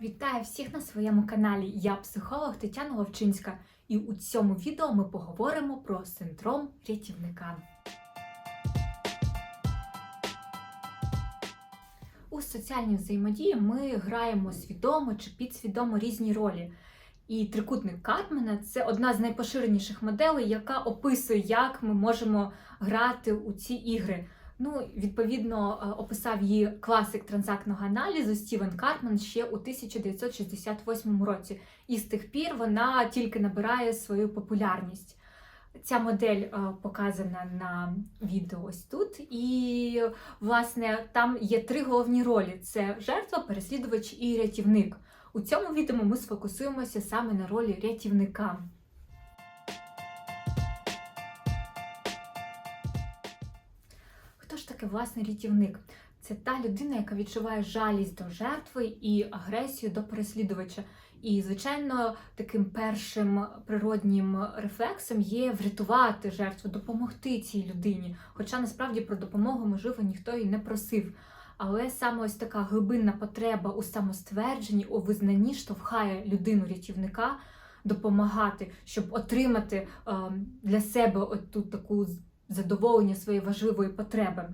Вітаю всіх на своєму каналі. Я психолог Тетяна Ловчинська, і у цьому відео ми поговоримо про синдром рятівника. У соціальній взаємодії ми граємо свідомо чи підсвідомо різні ролі. І трикутник Карпмена це одна з найпоширеніших моделей, яка описує, як ми можемо грати у ці ігри. Ну, відповідно, е, описав її класик транзактного аналізу Стівен Карпман ще у 1968 році, і з тих пір вона тільки набирає свою популярність. Ця модель е, показана на відео ось тут, і власне там є три головні ролі: це жертва, переслідувач і рятівник. У цьому відео ми сфокусуємося саме на ролі рятівника. Ж власне рятівник? Це та людина, яка відчуває жалість до жертви і агресію до переслідувача. І, звичайно, таким першим природнім рефлексом є врятувати жертву, допомогти цій людині. Хоча насправді про допомогу, можливо, ніхто і не просив. Але саме ось така глибинна потреба у самоствердженні, у визнанні штовхає людину рятівника допомагати, щоб отримати е, для себе оту таку задоволення своєї важливої потреби.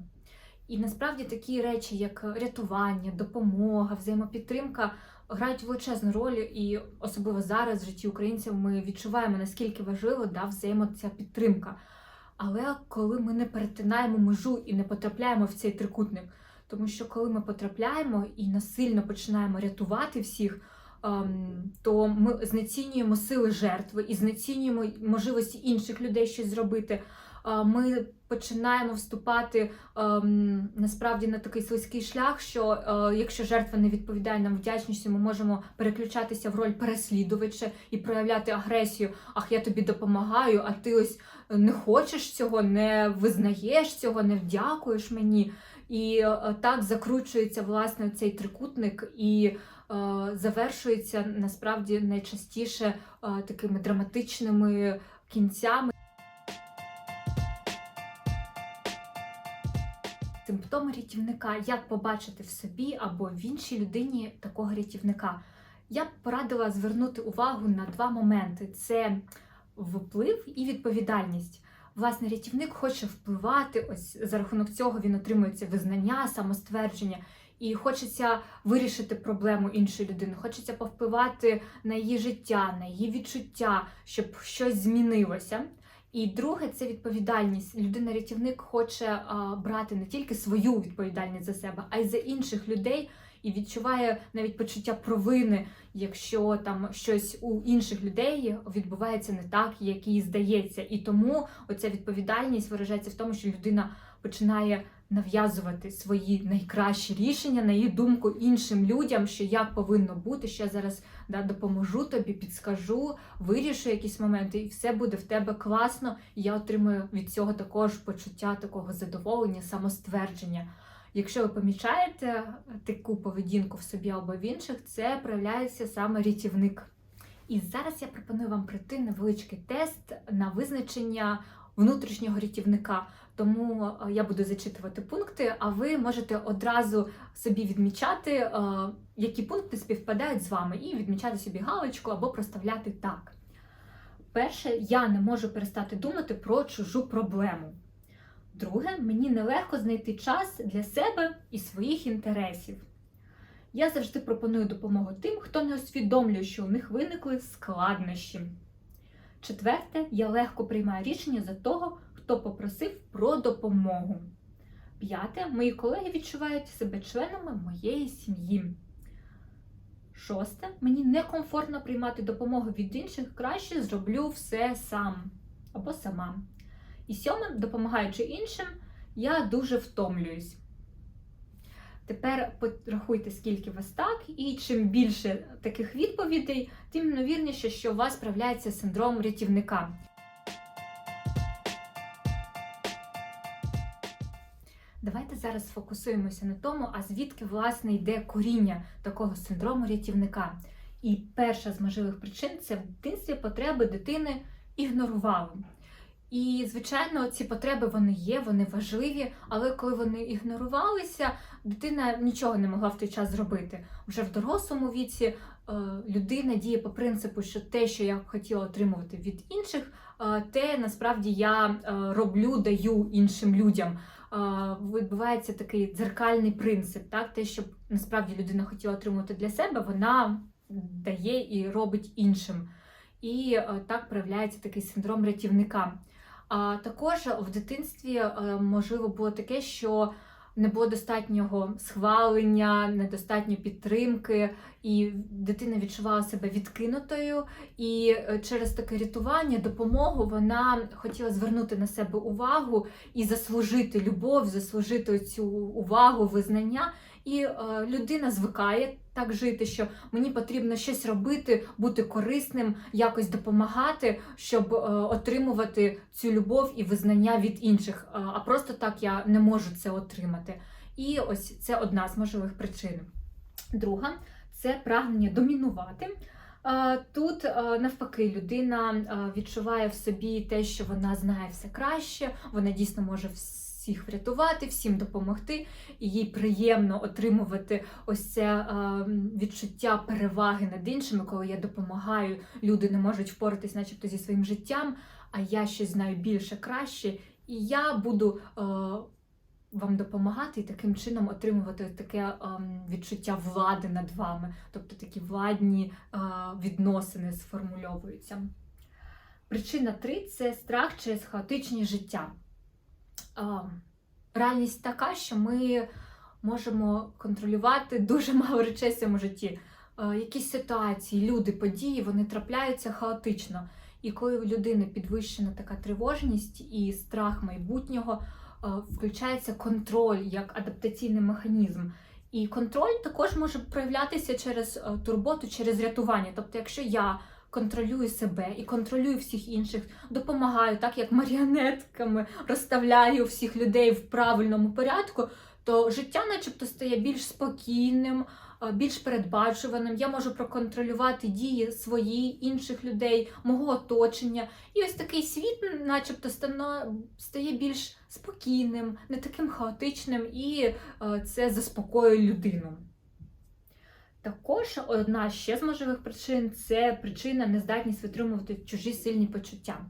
І насправді такі речі, як рятування, допомога, взаємопідтримка, грають величезну роль, і особливо зараз в житті українців ми відчуваємо, наскільки важливо да, взаємо ця підтримка. Але коли ми не перетинаємо межу і не потрапляємо в цей трикутник, тому що коли ми потрапляємо і насильно починаємо рятувати всіх, ем, то ми знецінюємо сили жертви і знецінюємо можливості інших людей щось зробити. Ми починаємо вступати ем, насправді на такий слизький шлях, що е, якщо жертва не відповідає нам вдячністю, ми можемо переключатися в роль переслідувача і проявляти агресію. Ах, я тобі допомагаю, а ти ось не хочеш цього, не визнаєш цього, не вдякуєш мені. І е, так закручується власне цей трикутник і е, завершується насправді найчастіше такими драматичними кінцями. Симптоми рятівника, як побачити в собі або в іншій людині такого рятівника. Я б порадила звернути увагу на два моменти: це вплив і відповідальність. Власне, рятівник хоче впливати, ось за рахунок цього він отримує це визнання, самоствердження, і хочеться вирішити проблему іншої людини, хочеться повпливати на її життя, на її відчуття, щоб щось змінилося. І друге це відповідальність. Людина-рятівник хоче брати не тільки свою відповідальність за себе, а й за інших людей, і відчуває навіть почуття провини, якщо там щось у інших людей відбувається не так, як їй здається. І тому оця відповідальність виражається в тому, що людина починає нав'язувати свої найкращі рішення, на її думку, іншим людям, що як повинно бути, що я зараз да, допоможу тобі, підскажу, вирішу якісь моменти, і все буде в тебе класно. І я отримую від цього також почуття такого задоволення, самоствердження. Якщо ви помічаєте таку поведінку в собі або в інших, це проявляється саме рятівник. І зараз я пропоную вам пройти невеличкий тест на визначення внутрішнього рятівника. Тому е, я буду зачитувати пункти, а ви можете одразу собі відмічати, е, які пункти співпадають з вами, і відмічати собі галочку або проставляти так. Перше, я не можу перестати думати про чужу проблему. Друге, мені нелегко знайти час для себе і своїх інтересів. Я завжди пропоную допомогу тим, хто не усвідомлює, що у них виникли складнощі. Четверте, я легко приймаю рішення за того, хто попросив про допомогу. П'яте, мої колеги відчувають себе членами моєї сім'ї. Шосте, мені некомфортно приймати допомогу від інших, краще зроблю все сам або сама. І сьоме, допомагаючи іншим, я дуже втомлююсь. Тепер порахуйте, скільки вас так, і чим більше таких відповідей, тим ймовірніше, що у вас проявляється синдром рятівника. Давайте зараз сфокусуємося на тому, а звідки власне йде коріння такого синдрому рятівника. І перша з можливих причин це в дитинстві потреби дитини ігнорували. І, звичайно, ці потреби вони є, вони важливі, але коли вони ігнорувалися, дитина нічого не могла в той час зробити. Вже в дорослому віці е, людина діє по принципу, що те, що я хотіла отримувати від інших, е, те насправді я е, роблю, даю іншим людям. Відбувається такий дзеркальний принцип, так те, що насправді людина хотіла отримувати для себе, вона дає і робить іншим. І так проявляється такий синдром рятівника. А також в дитинстві е, можливо було таке, що не було достатнього схвалення, недостатньо підтримки, і дитина відчувала себе відкинутою. І е, через таке рятування, допомогу вона хотіла звернути на себе увагу і заслужити любов, заслужити цю увагу, визнання. І е, людина звикає так жити, що мені потрібно щось робити, бути корисним, якось допомагати, щоб е, отримувати цю любов і визнання від інших. А просто так я не можу це отримати. І ось це одна з можливих причин. Друга це прагнення домінувати. Тут навпаки людина відчуває в собі те, що вона знає все краще, вона дійсно може всіх врятувати, всім допомогти, і їй приємно отримувати ось це відчуття переваги над іншими, коли я допомагаю, люди не можуть впоратись, начебто, зі своїм життям, а я щось знаю більше, краще, і я буду. Вам допомагати і таким чином отримувати таке ем, відчуття влади над вами, тобто такі владні е, відносини сформульовуються. Причина 3 це страх через хаотичні життя. Е, реальність така, що ми можемо контролювати дуже мало речей в цьому житті. Е, якісь ситуації, люди, події вони трапляються хаотично. І коли у людини підвищена така тривожність і страх майбутнього, включається контроль як адаптаційний механізм. І контроль також може проявлятися через е, турботу, через рятування. Тобто, якщо я контролюю себе і контролюю всіх інших, допомагаю, так як маріонетками розставляю всіх людей в правильному порядку, то життя, начебто, стає більш спокійним, е, більш передбачуваним. Я можу проконтролювати дії свої інших людей, мого оточення. І ось такий світ, начебто, стає більш спокійним, не таким хаотичним, і е, це заспокоює людину. Також одна ще з можливих причин це причина нездатність витримувати чужі сильні почуття.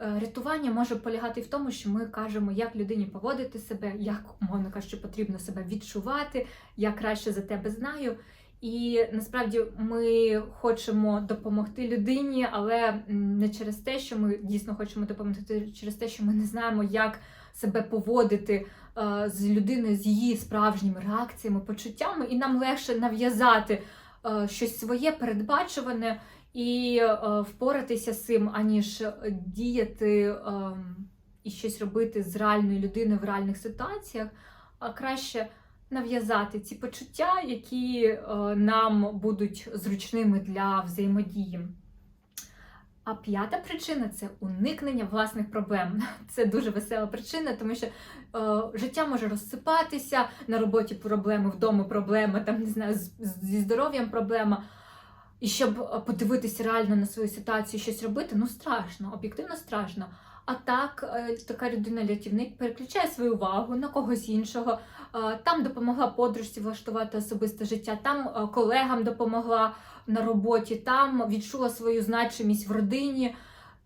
Е, Рятування може полягати в тому, що ми кажемо, як людині поводити себе, як, умовно кажучи, потрібно себе відчувати, я краще за тебе знаю. І насправді ми хочемо допомогти людині, але не через те, що ми дійсно хочемо допомогти, через те, що ми не знаємо, як себе поводити е, з людиною з її справжніми реакціями, почуттями, і нам легше нав'язати е, щось своє передбачуване і е, впоратися з цим, аніж діяти е, і щось робити з реальною людиною в реальних ситуаціях, а краще нав'язати ці почуття, які е, нам будуть зручними для взаємодії. А п'ята причина це уникнення власних проблем. Це дуже весела причина, тому що е, життя може розсипатися, на роботі проблеми, вдома проблема, там не знаю, зі здоров'ям проблема. І щоб е, подивитися реально на свою ситуацію, щось робити, ну страшно, об'єктивно страшно. А так, е, така людина-рятівник переключає свою увагу на когось іншого. Е, Там допомогла подружці влаштувати особисте життя, там колегам допомогла на роботі, там відчула свою значимість в родині.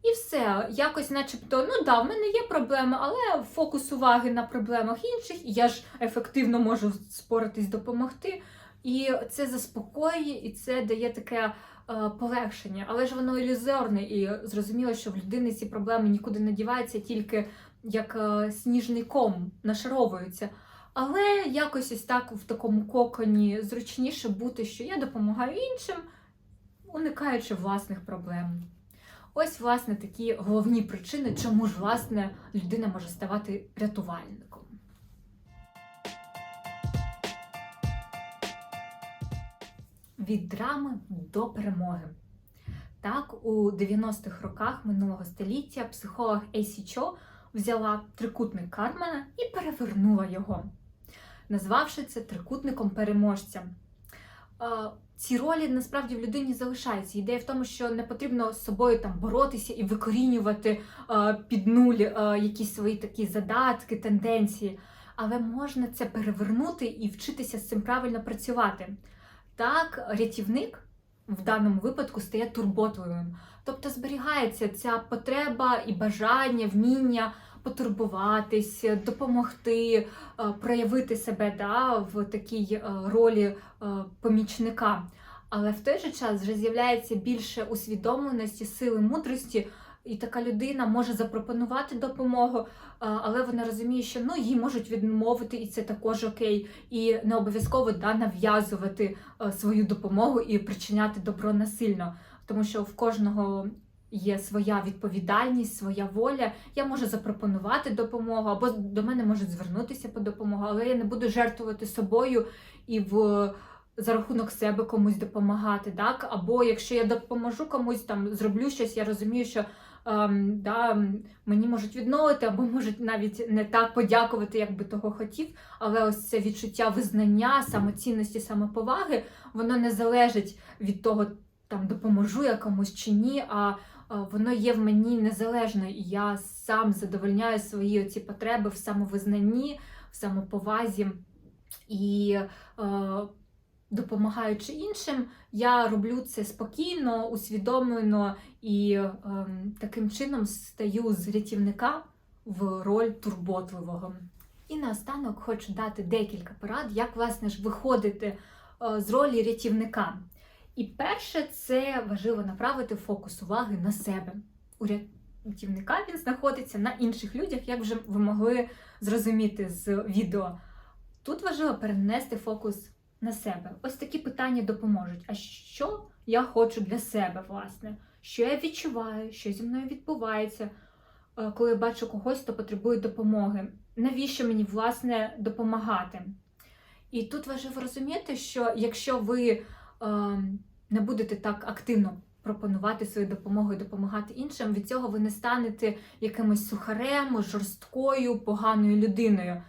І все, якось, начебто, ну да, в мене є проблеми, але фокус уваги на проблемах інших, і я ж ефективно можу споратись, допомогти. І це заспокоює, і це дає таке е, полегшення. Але ж воно ілюзорне, і зрозуміло, що в людини ці проблеми нікуди не діваються, тільки як е, сніжний ком нашаровуються. Але якось ось так в такому коконі зручніше бути, що я допомагаю іншим, уникаючи власних проблем. Ось, власне, такі головні причини, чому ж власне людина може ставати рятувальником. Від драми до перемоги. Так, у 90-х роках минулого століття психолог Ейсі Чо взяла трикутник Кармана і перевернула його, назвавши це трикутником переможця. ці ролі насправді в людині залишаються. Ідея в тому, що не потрібно з собою там боротися і викорінювати під нуль якісь свої такі задатки, тенденції. Але можна це перевернути і вчитися з цим правильно працювати. Так, рятівник в даному випадку стає турботливим. Тобто зберігається ця потреба і бажання, вміння потурбуватись, допомогти, е, проявити себе да, в такій е, ролі е, помічника. Але в той же час вже з'являється більше усвідомленості, сили, мудрості, і така людина може запропонувати допомогу, але вона розуміє, що ну їй можуть відмовити, і це також окей, і не обов'язково да, нав'язувати свою допомогу і причиняти добро насильно, тому що в кожного. Є своя відповідальність, своя воля. Я можу запропонувати допомогу, або до мене можуть звернутися по допомогу, але я не буду жертвувати собою і в за рахунок себе комусь допомагати. так? Або якщо я допоможу комусь, там зроблю щось, я розумію, що да, мені можуть відновити, або можуть навіть не так подякувати, як би того хотів. Але ось це відчуття визнання, самоцінності, самоповаги, воно не залежить від того, там допоможу я комусь чи ні. а Воно є в мені незалежно, і я сам задовольняю свої оці потреби в самовизнанні, в самоповазі. І е, допомагаючи іншим, я роблю це спокійно, усвідомлено і е, таким чином стаю з рятівника в роль турботливого. І наостанок хочу дати декілька порад, як власне ж виходити е, з ролі рятівника. І перше, це важливо направити фокус уваги на себе. У рятівника він знаходиться на інших людях, як вже ви могли зрозуміти з відео. Тут важливо перенести фокус на себе. Ось такі питання допоможуть. А що я хочу для себе, власне? Що я відчуваю, що зі мною відбувається, е, коли я бачу когось, хто потребує допомоги? Навіщо мені, власне, допомагати? І тут важливо розуміти, що якщо ви е, не будете так активно пропонувати свою допомогу і допомагати іншим, від цього ви не станете якимось сухарем, жорсткою, поганою людиною.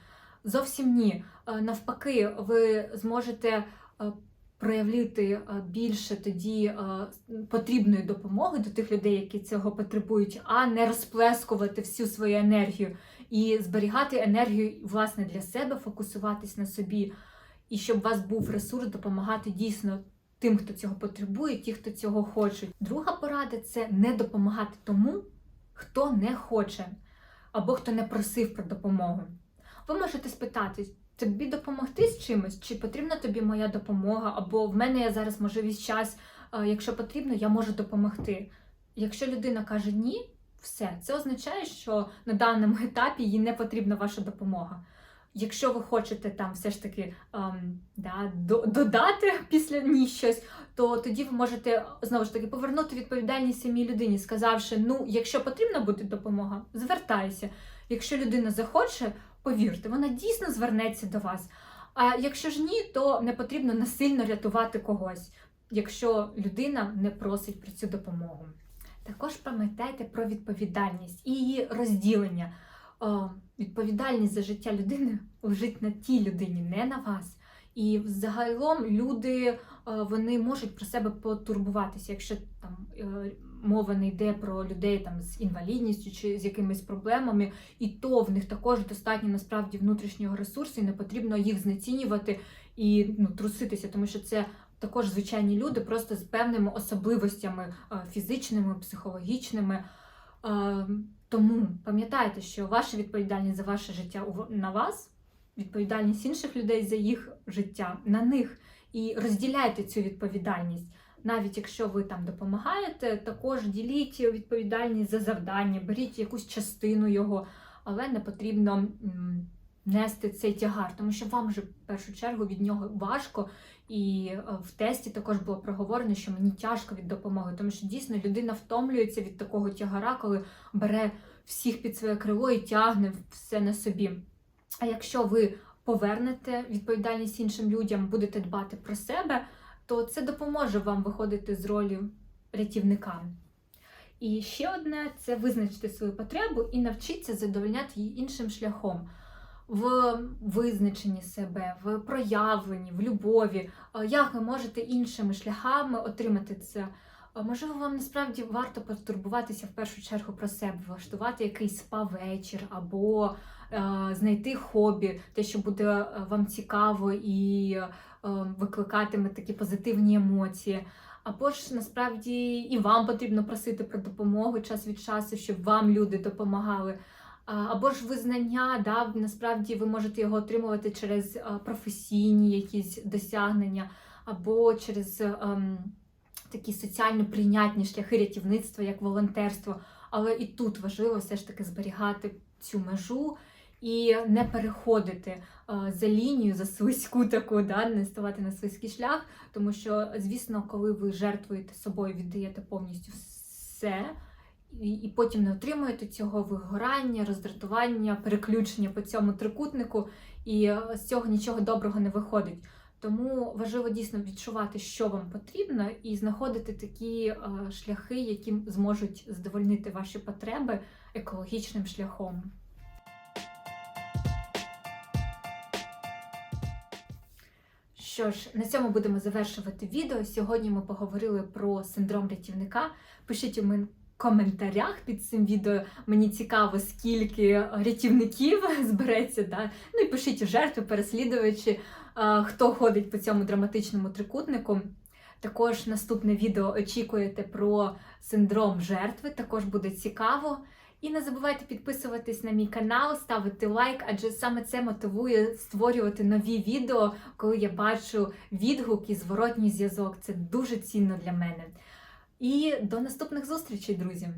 Зовсім ні. Е, навпаки, ви зможете е, проявити е, більше тоді потрібної допомоги до тих людей, які цього потребують, а не розплескувати всю свою енергію і зберігати енергію власне для себе, фокусуватись на собі, і щоб у вас був ресурс допомагати дійсно тим, хто цього потребує, ті, хто цього хочуть. Друга порада це не допомагати тому, хто не хоче або хто не просив про допомогу. Ви можете спитати, тобі допомогти з чимось, чи потрібна тобі моя допомога, або в мене є зараз можливість час, якщо потрібно, я можу допомогти. Якщо людина каже ні, все, це означає, що на даному етапі їй не потрібна ваша допомога. Якщо ви хочете там все ж таки ем, да, додати після ні щось, то тоді ви можете знову ж таки повернути відповідальність самій людині, сказавши: ну, якщо потрібна буде допомога, звертайся. Якщо людина захоче, повірте, вона дійсно звернеться до вас. А якщо ж ні, то не потрібно насильно рятувати когось, якщо людина не просить про цю допомогу. Також пам'ятайте про відповідальність і її розділення. О, відповідальність за життя людини лежить на тій людині, не на вас. І взагалом люди вони можуть про себе потурбуватися, якщо там е, мова не йде про людей там з інвалідністю чи з якимись проблемами, і то в них також достатньо насправді внутрішнього ресурсу, і не потрібно їх знецінювати і ну, труситися, тому що це також звичайні люди, просто з певними особливостями фізичними, психологічними. Тому пам'ятайте, що ваша відповідальність за ваше життя на вас, відповідальність інших людей за їх життя на них. І розділяйте цю відповідальність навіть якщо ви там допомагаєте, також діліть відповідальність за завдання, беріть якусь частину його, але не потрібно нести цей тягар, тому що вам вже в першу чергу від нього важко. І е, в тесті також було проговорено, що мені тяжко від допомоги, тому що дійсно людина втомлюється від такого тягара, коли бере всіх під своє крило і тягне все на собі. А якщо ви повернете відповідальність іншим людям, будете дбати про себе то це допоможе вам виходити з ролі рятівника. І ще одне це визначити свою потребу і навчитися задовольняти її іншим шляхом. в визначенні себе, в проявленні, в любові, як ви можете іншими шляхами отримати це. Можливо, вам насправді варто потурбуватися в першу чергу про себе, влаштувати якийсь спа-вечір або е, знайти хобі, те, що буде е, вам цікаво і викликатиме такі позитивні емоції. Або ж насправді і вам потрібно просити про допомогу час від часу, щоб вам люди допомагали. Або ж визнання, да, насправді ви можете його отримувати через е, професійні якісь досягнення, або через ем, такі соціально прийнятні шляхи рятівництва, як волонтерство. Але і тут важливо все ж таки зберігати цю межу і не переходити е, за лінію, за слизьку таку, да, не ставати на слизький шлях. Тому що, звісно, коли ви жертвуєте собою, віддаєте повністю все. І, і потім не отримуєте цього вигорання, роздратування, переключення по цьому трикутнику, і е, з цього нічого доброго не виходить. Тому важливо дійсно відчувати, що вам потрібно, і знаходити такі е, шляхи, які зможуть задовольнити ваші потреби екологічним шляхом. Що ж, на цьому будемо завершувати відео. Сьогодні ми поговорили про синдром рятівника. Пишіть у мен- коментарях під цим відео. Мені цікаво, скільки рятівників збереться. Да? Ну і пишіть жертви, переслідувачі, хто ходить по цьому драматичному трикутнику. Також наступне відео очікуєте про синдром жертви, також буде цікаво. І не забувайте підписуватись на мій канал, ставити лайк, адже саме це мотивує створювати нові відео, коли я бачу відгук і зворотній зв'язок. Це дуже цінно для мене. І до наступних зустрічей, друзі!